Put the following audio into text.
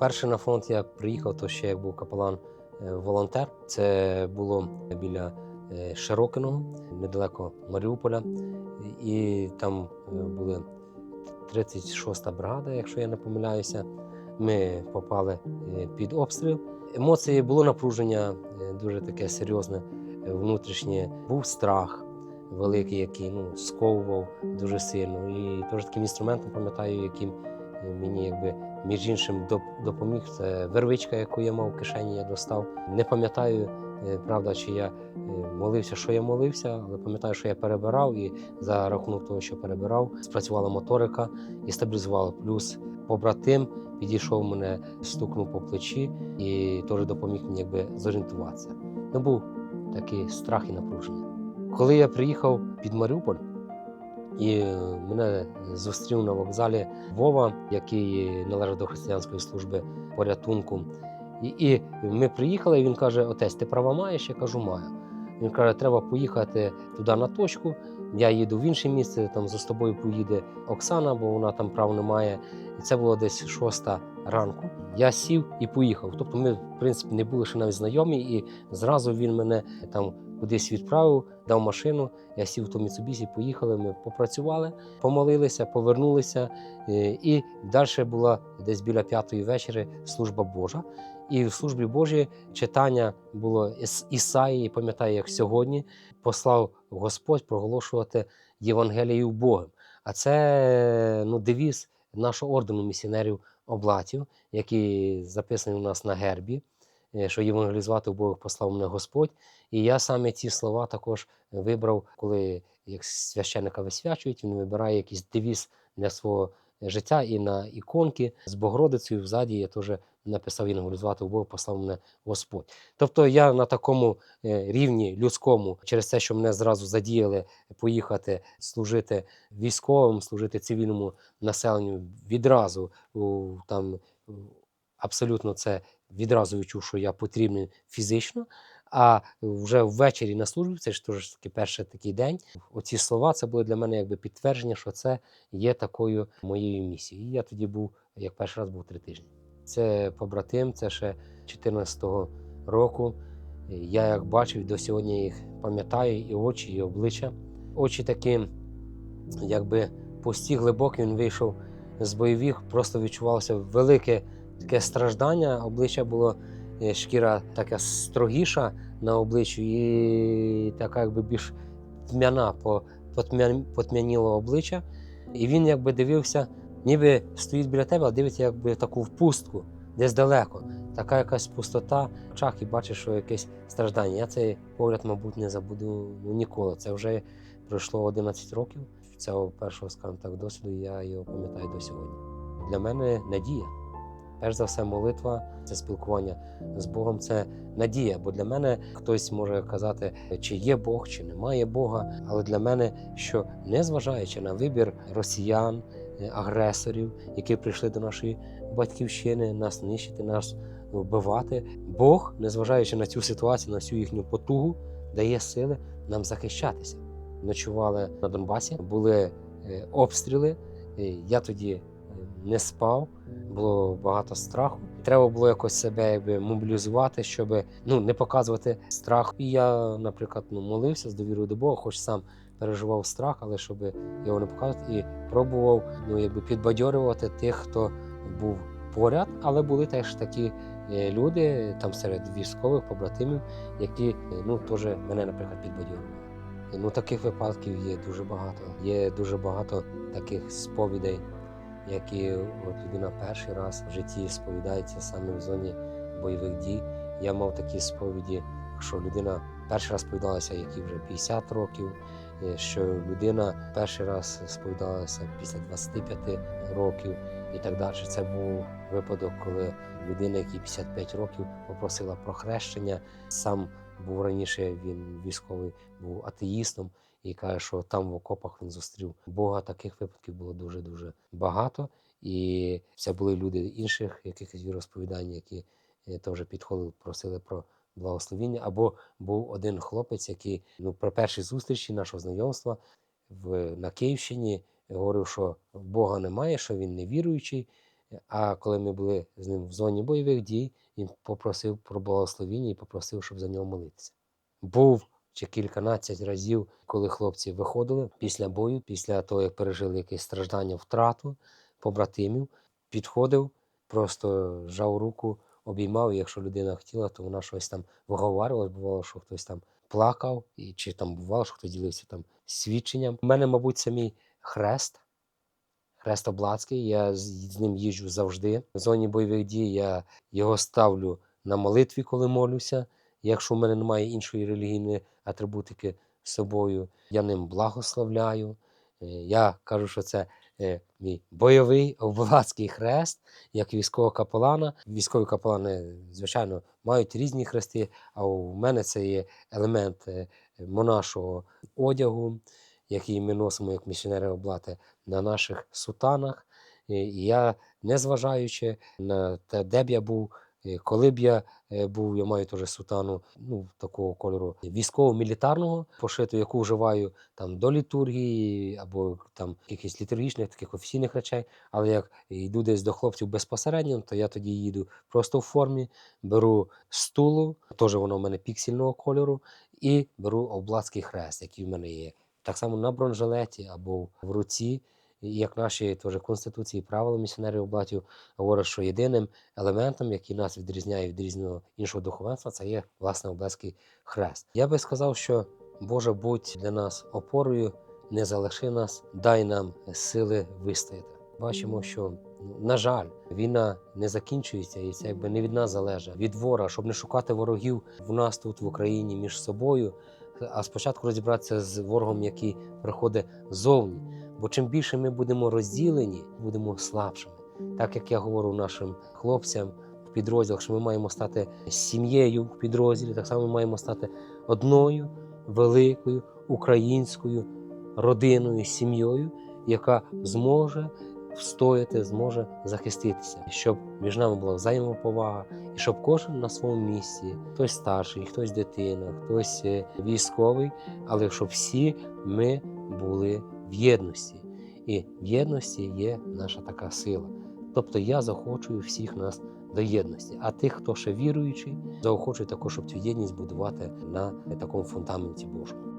Перший на фронт я приїхав, то ще як був капелан е. Це було біля е, Широкиного, недалеко Маріуполя. І там е, були 36-та бригада, якщо я не помиляюся. Ми попали під обстріл. Емоції було напруження дуже таке серйозне, внутрішнє. Був страх великий, який ну, сковував дуже сильно. І теж таким інструментом пам'ятаю, яким мені якби між іншим допоміг. Це вервичка, яку я мав в кишені, я достав. Не пам'ятаю, е, правда, чи я е, молився, що я молився, але пам'ятаю, що я перебирав, і за рахунок того, що перебирав, спрацювала моторика і стабілізувала. Плюс побратим підійшов мене, стукнув по плечі і теж допоміг мені якби зорієнтуватися. Ну, був такий страх і напруження. Коли я приїхав під Маріуполь, і е, мене зустрів на вокзалі Вова, який належав до християнської служби порятунку. І, і ми приїхали, і він каже: Отець, ти права маєш? Я кажу, маю. Він каже, треба поїхати туди на точку. Я їду в інше місце, там за тобою поїде Оксана, бо вона там прав не має. І це було десь шоста ранку. Я сів і поїхав. Тобто ми, в принципі, не були ще навіть знайомі, і зразу він мене там кудись відправив, дав машину. Я сів в ту Міцубісі, поїхали. Ми попрацювали, помолилися, повернулися. Е, І далі була десь біля п'ятої вечора служба Божа. І в службі Божій читання було із Ісаї, пам'ятаю, як сьогодні послав Господь проголошувати Євангелію Богом. А це ну, девіз нашого ордену місіонерів облатів, який записаний у нас на гербі, що євангелізувати Бог послав мене Господь. І я саме ці слова також вибрав, коли як священника висвячують, він вибирає якийсь девіз для свого життя і на іконки з Богородицею взаді я теж написав євангелізувати Бог, послав мене Господь. Тобто я на такому е, рівні людському, через те, що мене зразу задіяли поїхати служити військовим, служити цивільному населенню відразу там абсолютно це відразу відчув, що я потрібний фізично. А вже ввечері на службі, це ж теж таки перший такий день. Оці слова це були для мене якби підтвердження, що це є такою моєю місією. І я тоді був, як перший раз був три тижні. Це побратим, це ще 14-го року. Я як бачив, до сьогодні їх пам'ятаю, і очі, і обличчя. Очі такі, якби пусті, глибокі, він вийшов з бойових, просто відчувалося велике таке страждання. Обличчя було е, шкіра така строгіша на обличчю, і така якби більш тьмяна, по- потмя- потьмяніло обличчя. І він якби дивився, ніби стоїть біля тебе, а дивиться якби таку впустку, десь далеко. Така якась пустота в очах і бачиш, що якесь страждання. Я цей погляд, мабуть, не забуду ніколи. Це вже пройшло 11 років цього першого, скажімо так, досвіду, я його пам'ятаю до сьогодні. Для мене надія. Перш за все, молитва це спілкування з Богом, це надія. Бо для мене хтось може казати, чи є Бог, чи немає Бога. Але для мене, що незважаючи на вибір росіян, е, агресорів, які прийшли до нашої батьківщини, нас нищити, нас вбивати, Бог, незважаючи на цю ситуацію, на всю їхню потугу, дає сили нам захищатися. Ночували на Донбасі, були е, обстріли. е, Я тоді не спав, було багато страху. Треба було якось себе якби мобілізувати, щоб ну не показувати страх. І я, наприклад, ну молився з довірою до Бога, хоч сам переживав страх, але щоб його не показувати, і пробував ну якби підбадьорювати тих, хто був поряд, але були теж такі е, люди там серед військових побратимів, які е, ну теж мене, наприклад, підбадьорювали. Ну таких випадків є дуже багато. Є дуже багато таких сповідей які от людина перший раз в житті сповідається саме в зоні бойових дій. Я мав такі сповіді, що людина перший раз сповідалася, які вже 50 років, е, що людина перший раз сповідалася після 25 років і так далі. Це був випадок, коли людина, якій 55 років, попросила про хрещення. Сам був раніше він військовий, був атеїстом і каже, що там в окопах він зустрів Бога. Таких випадків було дуже дуже багато. І це були люди інших якихось віросповідань, які е, теж підходили, просили про благословіння. Або був один хлопець, який ну при першій зустрічі нашого знайомства в, на Київщині, говорив, що Бога немає, що він не віруючий. А коли ми були з ним в зоні бойових дій, він попросив про благословіння і попросив, щоб за нього молитися. Був чи кільканадцять разів, коли хлопці виходили після бою, після того, як пережили якесь страждання, втрату побратимів, підходив, просто жав руку, обіймав. І якщо людина хотіла, то вона щось там виговарювала. Бувало, що хтось там плакав, і чи там бувало, що хтось ділився там свідченням. У мене, мабуть, це мій хрест. Хрест Облацький, я з, ним їжджу завжди. В зоні бойових дій я його ставлю на молитві, коли молюся. Якщо в мене немає іншої релігійної атрибутики з собою, я ним благословляю. Е, Я кажу, що це е, мій бойовий облацький хрест, як військового капелана. Військові капелани, звичайно, мають різні хрести, а у мене це є елемент е, монашого одягу, який ми носимо як місіонери облати на наших сутанах. І я, незважаючи на те, де б я був, коли б я е, був, я маю теж сутану ну, такого кольору військово-мілітарного пошиту, яку вживаю там до літургії або там якихось літургічних таких офіційних речей. Але як йду десь до хлопців безпосередньо, то я тоді їду просто в формі, беру стулу, теж воно в мене піксельного кольору, і беру облацький хрест, який в мене є. Так само на бронежилеті або в руці. Як наші теж конституції, правила місіонерів облатів говорять, що єдиним елементом, який нас відрізняє від різного іншого духовенства, це є власне облеський хрест. Я би сказав, що Боже, будь для нас опорою, не залиши нас, дай нам сили вистояти. Бачимо, що на жаль, війна не закінчується, і це якби не від нас залежить, від вора, щоб не шукати ворогів в нас тут в Україні між собою. А спочатку розібратися з ворогом, який приходить ззовні. Бо чим більше ми будемо розділені, будемо слабшими. Так як я говорю нашим хлопцям в підрозділах, що ми маємо стати сім'єю в підрозділі, так само ми маємо стати одною великою українською родиною, сім'єю, яка зможе встояти, зможе захиститися, щоб між нами була взаємоповага, і щоб кожен на своєму місці, хтось старший, хтось дитина, хтось е, військовий, але щоб всі ми були в єдності. І в єдності є наша така сила. Тобто я заохочую всіх нас до єдності. А тих, хто ще віруючий, заохочую також, щоб цю єдність будувати на такому фундаменті Божому.